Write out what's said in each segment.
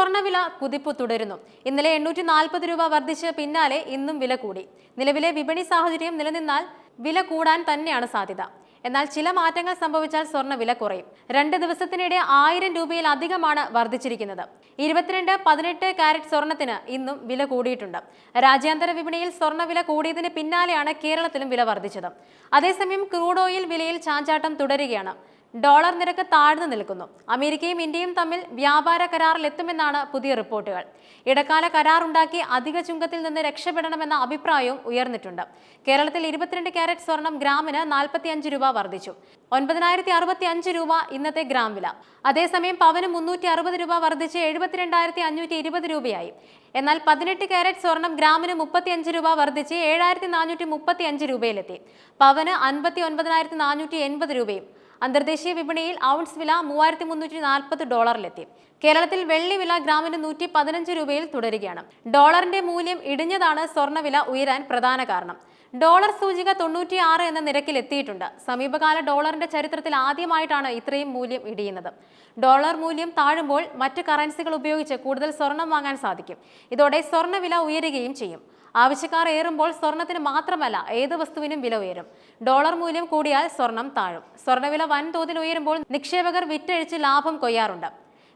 സ്വർണവില കുതിപ്പ് തുടരുന്നു. ഇന്നലെ എണ്ണൂറ്റി നാൽപ്പത് രൂപ വർദ്ധിച്ച് പിന്നാലെ ഇന്നും വില കൂടി. നിലവിലെ വിപണി സാഹചര്യം നിലനിന്നാൽ വില കൂടാൻ തന്നെയാണ് സാധ്യത. എന്നാൽ ചില മാറ്റങ്ങൾ സംഭവിച്ചാൽ സ്വർണ വില കുറയും. രണ്ട് ദിവസത്തിനിടെ ആയിരം രൂപയിലധികമാണ് വർദ്ധിച്ചിരിക്കുന്നത്. ഇരുപത്തിരണ്ട് പതിനെട്ട് കാരറ്റ് സ്വർണത്തിന് ഇന്നും വില കൂടിയിട്ടുണ്ട്. രാജ്യാന്തര വിപണിയിൽ സ്വർണ വില കൂടിയതിന് പിന്നാലെയാണ് കേരളത്തിലും വില വർദ്ധിച്ചത്. അതേസമയം ക്രൂഡ് ഓയിൽ വിലയിൽ ചാഞ്ചാട്ടം തുടരുകയാണ്. ഡോളർ നിരക്ക് താഴ്ന്നു നിൽക്കുന്നു. അമേരിക്കയും ഇന്ത്യയും തമ്മിൽ വ്യാപാര കരാറിലെത്തുമെന്നാണ് പുതിയ റിപ്പോർട്ടുകൾ. ഇടക്കാല കരാറുണ്ടാക്കി അധിക ചുങ്കത്തിൽ നിന്ന് രക്ഷപ്പെടണമെന്ന അഭിപ്രായവും ഉയർന്നിട്ടുണ്ട്. കേരളത്തിൽ ഇരുപത്തിരണ്ട് ക്യാരറ്റ് സ്വർണം ഗ്രാമിന് നാൽപ്പത്തി അഞ്ച് രൂപ വർദ്ധിച്ചു. ഒൻപതിനായിരത്തി അറുപത്തി അഞ്ച് രൂപ ഇന്നത്തെ ഗ്രാം വില. അതേസമയം പവന് മുന്നൂറ്റി അറുപത് രൂപ വർദ്ധിച്ച് എഴുപത്തിരണ്ടായിരത്തി അഞ്ഞൂറ്റി ഇരുപത് രൂപയായി. എന്നാൽ പതിനെട്ട് ക്യാരറ്റ് സ്വർണം ഗ്രാമിന് മുപ്പത്തി അഞ്ച് രൂപ വർദ്ധിച്ച് ഏഴായിരത്തി നാനൂറ്റി മുപ്പത്തി അഞ്ച് രൂപയിലെത്തി. പവന് അൻപത്തി ഒൻപതിനായിരത്തി നാനൂറ്റി എൺപത് രൂപയും അന്തർദേശീയ വിപണിയിൽ ഔൺസ് വില മൂവായിരത്തി മുന്നൂറ്റി നാൽപ്പത് ഡോളറിലെത്തി. കേരളത്തിൽ വെള്ളി വില ഗ്രാമിന് നൂറ്റി പതിനഞ്ച് രൂപയിൽ തുടരുകയാണ്. ഡോളറിന്റെ മൂല്യം ഇടിഞ്ഞതാണ് സ്വർണവില ഉയരാൻ പ്രധാന കാരണം. ഡോളർ സൂചിക തൊണ്ണൂറ്റിയാറ് എന്ന നിരക്കിൽ എത്തിയിട്ടുണ്ട്. സമീപകാല ഡോളറിന്റെ ചരിത്രത്തിൽ ആദ്യമായിട്ടാണ് ഇത്രയും മൂല്യം ഇടിയുന്നത്. ഡോളർ മൂല്യം താഴുമ്പോൾ മറ്റ് കറൻസികൾ ഉപയോഗിച്ച് കൂടുതൽ സ്വർണം വാങ്ങാൻ സാധിക്കും. ഇതോടെ സ്വർണവില ഉയരുകയും ചെയ്യും. ആവശ്യക്കാർ ഏറുമ്പോൾ സ്വർണത്തിന് മാത്രമല്ല ഏത് വസ്തുവിനും വില ഉയരും. ഡോളർ മൂല്യം കൂടിയാൽ സ്വർണം താഴും. സ്വർണവില വൻതോതിൽ ഉയരുമ്പോൾ നിക്ഷേപകർ വിറ്റഴിച്ച് ലാഭം കൊയ്യാറുണ്ട്.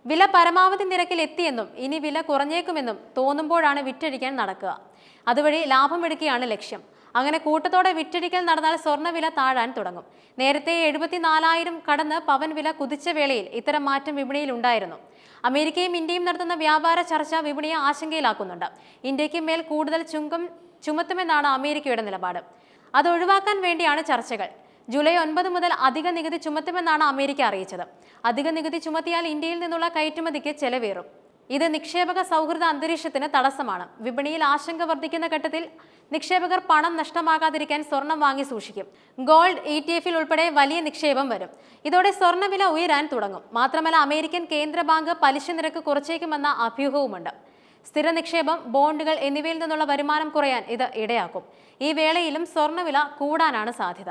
വില പരമാവധി നിരക്കിൽ എത്തിയെന്നും ഇനി വില കുറഞ്ഞേക്കുമെന്നും തോന്നുമ്പോഴാണ് വിറ്റഴിക്കാൻ നടക്കുക. അതുവഴി ലാഭമെടുക്കുകയാണ് ലക്ഷ്യം. അങ്ങനെ കൂട്ടത്തോടെ വിറ്റഴിക്കൽ നടന്നാൽ സ്വർണവില താഴാൻ തുടങ്ങും. നേരത്തെ എഴുപത്തിനാലായിരം കടന്ന് പവൻ വില കുതിച്ച വേളയിൽ ഇത്തരം മാറ്റം വിപണിയിൽ ഉണ്ടായിരുന്നു. അമേരിക്കയും ഇന്ത്യയും നടത്തുന്ന വ്യാപാര ചർച്ച വിപണിയെ ആശങ്കയിലാക്കുന്നുണ്ട്. ഇന്ത്യയ്ക്ക് മേൽ കൂടുതൽ ചുങ്കം ചുമത്തുമെന്നാണ് അമേരിക്കയുടെ നിലപാട്. അത് ഒഴിവാക്കാൻ വേണ്ടിയാണ് ചർച്ചകൾ. ജൂലൈ ഒൻപത് മുതൽ അധിക നികുതി ചുമത്തുമെന്നാണ് അമേരിക്ക അറിയിച്ചത്. അധിക നികുതി ചുമത്തിയാൽ ഇന്ത്യയിൽ നിന്നുള്ള കയറ്റുമതിക്ക് ചെലവേറും. ഇത് നിക്ഷേപക സൗഹൃദ അന്തരീക്ഷത്തിന് തടസ്സമാണ്. വിപണിയിൽ ആശങ്ക വർദ്ധിക്കുന്ന ഘട്ടത്തിൽ നിക്ഷേപകർ പണം നഷ്ടമാകാതിരിക്കാൻ സ്വർണം വാങ്ങി സൂക്ഷിക്കും. ഗോൾഡ് ഇ ടി എഫിൽ ഉൾപ്പെടെ വലിയ നിക്ഷേപം വരും. ഇതോടെ സ്വർണവില ഉയരാൻ തുടങ്ങും. മാത്രമല്ല അമേരിക്കൻ കേന്ദ്ര ബാങ്ക് പലിശ നിരക്ക് കുറച്ചേക്കുമെന്ന അഭ്യൂഹവുമുണ്ട്. സ്ഥിര നിക്ഷേപം ബോണ്ടുകൾ എന്നിവയിൽ നിന്നുള്ള വരുമാനം കുറയാൻ ഇത് ഇടയാക്കും. ഈ വേളയിലും സ്വർണവില കൂടാനാണ് സാധ്യത.